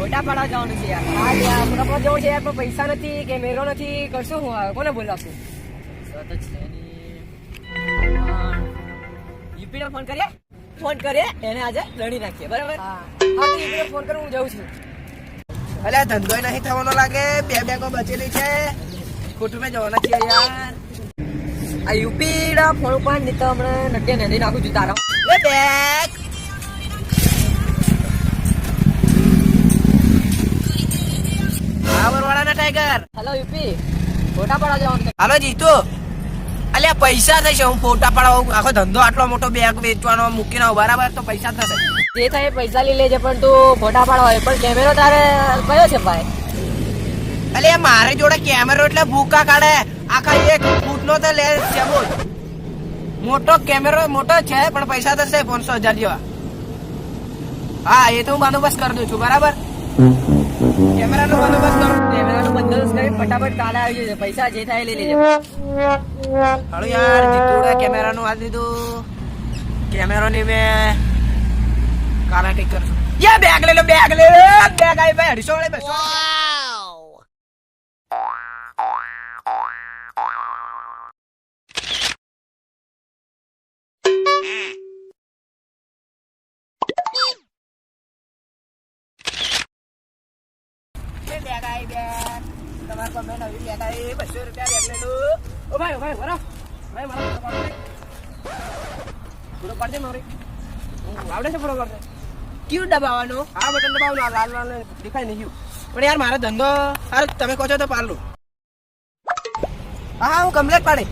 ફોટા પાડવા જવાનું છે યાર. હા યાર ફોટા પાડવા જવું છે યાર પણ પૈસા નથી કેમેરો નથી કરશું હું હવે? કોને બોલાવશું? તો છે યુપીને ફોન કરીએ? ફોન કરીએ એને આજે લડી નાખીએ બરાબર? હા. હા તો ફોન કરું હું જઉં છું. અરે ધંધો નહીં થવાનો લાગે. બે બેગો બચેલી છે. ખોટું મેં જવાના છીએ યાર. આ યુપી ના ફોન ઉપર નહીં તો હમણાં નટ્ય નદી નાખું છું તારા. બેગ! હા ટાઈગર હેલો યુપી ફોટા પાડવા જવાનું હાલો જીતુ. અલ્યા પૈસા થશે હું ફોટા પાડવા આખો ધંધો આટલો મોટો બેગ વેચવાનો મૂકીને બરાબર તો પૈસા થશે. જે થાય પૈસા લઈ લેજે પણ તું ફોટા પાડવા પણ કેમેરો તારે કયો છે ભાઈ? અલે મારી જોડે કેમેરો એટલે ભૂકા કાઢે. આખા એક ફૂટનો તો લે છે બોલ મોટો કેમેરો મોટો છે પણ પૈસા થશે પાંચસો હજાર જેવા. હા એ તો હું બંદોબસ્ત કરી દઉં છું બરાબર? કેમેરાનો બંદોબસ્ત કરું. કેમેરાનો બંદોબસ્ત કરી ફટાફટ કાલે આવી જજો. પૈસા જે થાય લઈ લેજો. હાલો યાર જીતુડા કેમેરાનું હાલ દીધું કેમેરાની મેં કાલા ઠીક કરશું. યા, બેગ લઈ લો, બેગ લઈ લો. બેગ આવી ભાઈ, અઢીસો વાળી, બસો બેગ આવી બેગ તમારે પર મેં નવી બેગ આવી બસો રૂપિયા બેગ લઈ લો. ઓ ભાઈ ઓ ભાઈ બરો ભાઈ મારો ફોટો પાડો ને. મારી આવડે છે ફોટો પાડજે. ક્યુ દબાવવાનો? આ બટન દબાવવાનું લાલ લાલ દેખાય નહીં ક્યુ. પણ યાર મારો ધંધો હાર તમે કહો છો તો પાડલું હા હું કમ્પ્લેટ પાડે.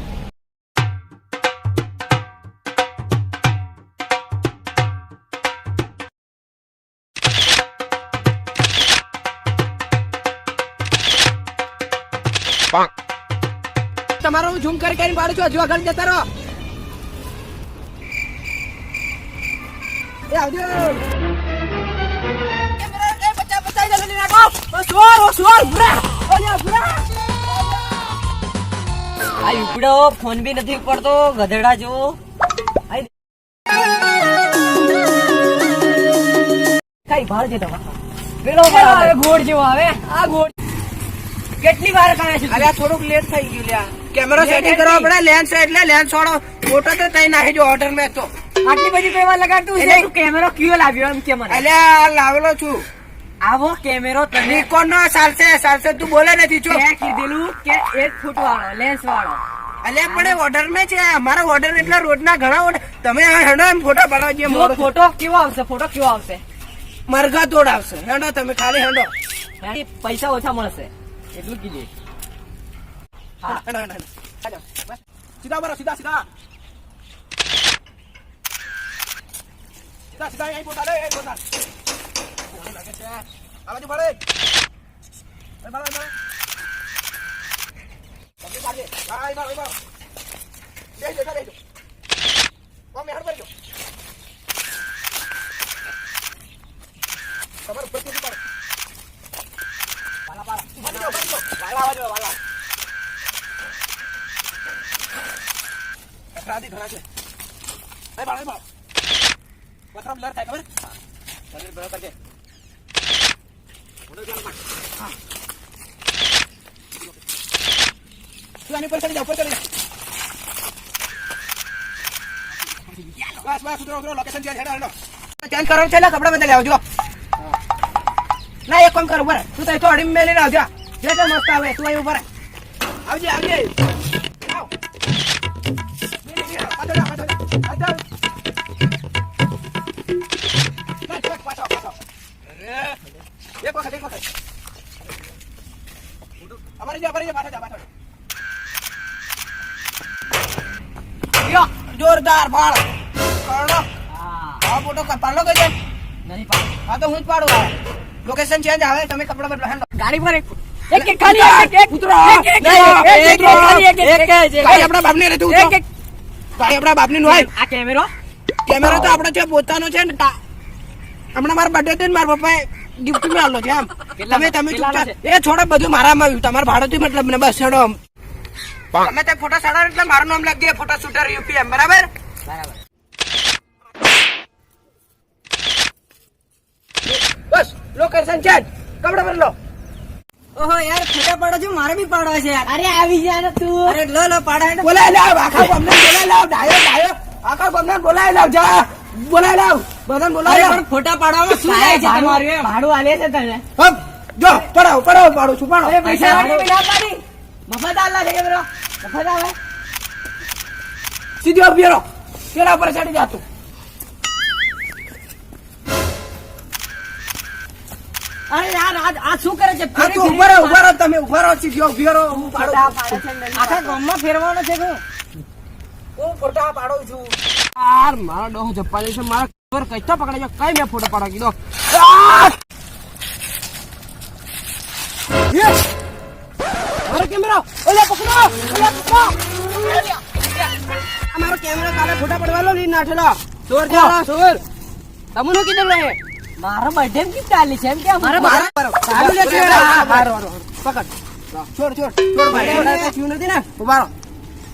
તમારો હું ઝૂમ કરી કરીને પાડું છું હજુ આગળ જતા રહો. એ આવજો. આ ઉપડો ફોન બી નથી પડતો ગધેડા જો કઈ ભાર છે તમારો. પેલો ગોળ જેવો આવે. આ ગોળ કેટલી વાર કરે છે? અરે થોડુંક લેટ થઈ ગયું લ્યા. કેમેરો સેટિંગ કરવા પડે લેન્સ એટલે લેન્સ વાળો ફોટો તો તઈ નાખી જો ઓર્ડર મેં તો. આટલી બધી પેવા લગાડતું છે તું કેમેરો કયો લાવ્યો એમ કે મને? અલ્યા લાવેલો છું. આવો કેમેરો તને. નિકોન નો ચાલશે ચાલશે તું બોલે નથી છો મેં કીધેલું કે એક ફૂટ વાળો લેન્સ વાળો. અલ્યા પણ ઓર્ડર મેં છે. અમારો ઓર્ડર એટલે રોજના ઘણા ઓર્ડર તમે હેડો એમ ફોટો પાડવા જો ફોટો કેવો આવશે? ફોટો કેવો આવશે? મરઘા તોડ આવશે. હેડો તમે ખાલી હેડો. પૈસા ઓછા મળશે. એટલું કીધું હા હેડો હેડો હેડો. હેડો બસ. સીધા બરો સીધા સીધા સીધા સીધા અહીં પોતા લે અહીં પોતા ઓહો, લાગે છે. આ બાજુ ભરે. અહીં ભરો, અહીં ભરો. જલ્દી કાઢજે. હા, અહીં ભરો, અહીં ભરો. બેસજો, બેસજો, બેસજો. ઓમ, હેડ ભરજો. તમારું ઉપર સુધી પાડો. વાલા, વાલા. ભરી દો, ભરી દો. વાલા આવવા દો, વાલા. અપરાધી ઘણા છે. એ બાળ એ બાળ. પથરા બ્લર થાય ખબર? શરીર બ્લર કરજે જોવાનું પાડ. હા. તું આની ઉપર ચડી જા ઉપર ચડી જા. બસ બસ ઉતરો ઉતરો લોકેશન ચેન્જ હેડો હેડો. ચેન્જ કરો છે એટલે કપડા બદલી આવજો ના એક કામ કર બરાબર તું તો અડી અડીમ મેલી આવજો. જે મસ્ત આવે તું અહીં ઊભા આવ. આવજે આવજે. જોરદાર હા ફોટો પાડલો કઈ નહીં પાડો હા તો હું જ પાડું લોકેશન ચેન્જ આવે તમે કપડા બદલો ગાડી પર એક એક ખાલી એક એક ઉતરો. એક એક નહીં, એક એક. ખાલી એક એક એક એક. આપણા બાપની રહેતી એક એક ગાડી આપણા બાપની નું આ કેમેરો? કેમેરો તો આપણો છે પોતાનો છે ને હમણાં મારા બર્થડે ને મારા પપ્પાએ ગિફ્ટમાં આલો છે એમ. તમે તમે એ છોડો બધું મારામાં આવ્યું. તમારા ભાડું મતલબ ને બસ છોડો તમે તે ફોટો સાડા એટલે મારું નામ લખી ફોટો શૂટર યુપીએમ બરાબર? બરાબર. બસ લોકેશન ચેન્જ કપડા પર લો ઓહો યાર ફોટા પાડો છો મારે બી પાડવા છે યાર. અરે આવી જા ને તું. અરે લો લો પાડા. બોલાય લાવ આખા બમને બોલાય લાવ ડાયો ડાયો. આખા બમને બોલાય લાવ જા. બોલાય લાવ. બધાને બોલાય પણ ફોટા પાડવામાં શું થાય છે તમારું એમ? ભાડું આલે છે તને. હપ જો પડાવ પડાવ પાડું છું પાડો. અરે પૈસા ના પાડી મફત આલા છે બરો મફત આવે? સીધો બેરો રહો. પર ચડી જાતું અરે યાર આ આ શું કરે છે? આ તું ઊભા રહો તમે ઊભા રહો સીધી ઊભી હું પાડું ફોટા છું. પાડે છે ને આખા ગામમાં ફેરવાનો છે હું હું ફોટા પાડું છું. યાર મારો ડોહો જપ્પાલી છે મારા કઈ મેં ફોટો પાડવા કીધો! મારો કેમેરો. ઓલા પકડો ઓલા પકડો. મારો કેમેરો કાલે ફોટા પડવાનો લઈને નાઠેલો ચોર છે ચોર તમનું કીધું રહે મારો બર્થડે કેમ ચાલે છે? એમ કે મારે બાર ચાલુ લે છે બાર પકડ. છોડ છોડ છોડ ભાઈ થયું નથી ને? ઉભારો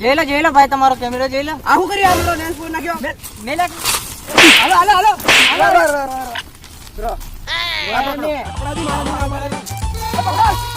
જઈ લો જઈ લો ભાઈ તમારો કેમેરો જઈ લો. આ શું કરી આ બધો ફોન નાખ્યો મેલે હાલો હાલો હાલો. હાલો. રો રો રો રો રો એને આપણાથી મારા મારા મારા. પકડો.